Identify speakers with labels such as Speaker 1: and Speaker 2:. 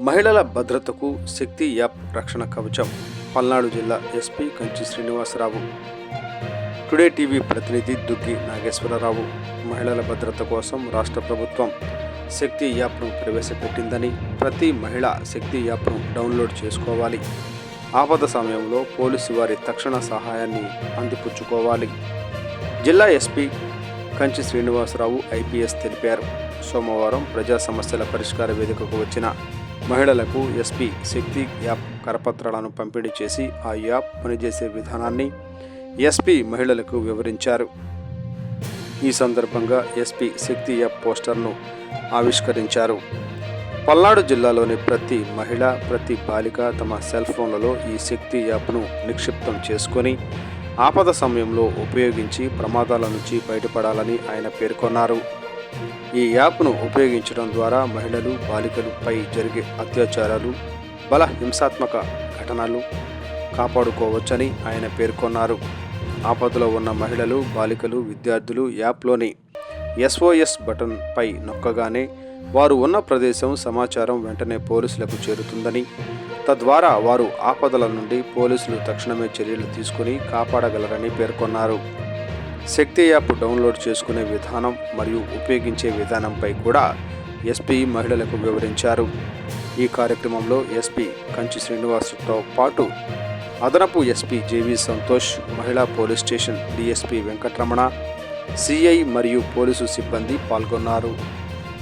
Speaker 1: మహిళల భద్రతకు శక్తి యాప్ రక్షణ కవచం పల్నాడు జిల్లా SP Kanchi Srinivasarao. Today TV ప్రతినిధి దుగ్గి నాగేశ్వరరావు. మహిళల భద్రత కోసం రాష్ట్ర ప్రభుత్వం శక్తి యాప్ను ప్రవేశపెట్టిందని ప్రతి మహిళ శక్తి యాప్ను డౌన్లోడ్ చేసుకోవాలి. ఆపద సమయంలో పోలీసు వారి తక్షణ సహాయాన్ని అందిపుచ్చుకోవాలి. జిల్లా ఎస్పీ కంచి శ్రీనివాసరావు ఐపీఎస్ తెలిపారు. సోమవారం ప్రజా సమస్యల పరిష్కార వేదికకు వచ్చిన మహిళలకు ఎస్పీ శక్తి యాప్ కరపత్రాలను పంపిణీ చేసి ఆ యాప్ పనిచేసే విధానాన్ని ఎస్పీ మహిళలకు వివరించారు. ఈ సందర్భంగా ఎస్పీ శక్తి యాప్ పోస్టర్ను ఆవిష్కరించారు. పల్నాడు జిల్లాలోని ప్రతి మహిళ ప్రతి బాలిక తమ సెల్ ఫోన్లలో ఈ శక్తి యాప్ను నిక్షిప్తం చేసుకొని ఆపద సమయంలో ఉపయోగించి ప్రమాదాల నుంచి బయటపడాలని ఆయన పేర్కొన్నారు. ఈ యాప్ను ఉపయోగించడం ద్వారా మహిళలు బాలికలపై జరిగే అత్యాచారాలు బల హింసాత్మక ఘటనలు కాపాడుకోవచ్చని ఆయన పేర్కొన్నారు. ఆపదలో ఉన్న మహిళలు బాలికలు విద్యార్థులు యాప్లోని ఎస్ఓఎస్ బటన్పై నొక్కగానే వారు ఉన్న ప్రదేశం సమాచారం వెంటనే పోలీసులకు చేరుతుందని తద్వారా వారు ఆపదల నుండి పోలీసులు తక్షణమే చర్యలు తీసుకుని కాపాడగలరని పేర్కొన్నారు. శక్తి యాప్ డౌన్లోడ్ చేసుకునే విధానం మరియు ఉపయోగించే విధానంపై కూడా ఎస్పీ మహిళలకు వివరించారు. ఈ కార్యక్రమంలో ఎస్పీ కంచి శ్రీనివాసుతో పాటు అదనపు ఎస్పీ జేవి సంతోష్ మహిళా police station DSP Venkataramana CI మరియు పోలీసు సిబ్బంది పాల్గొన్నారు.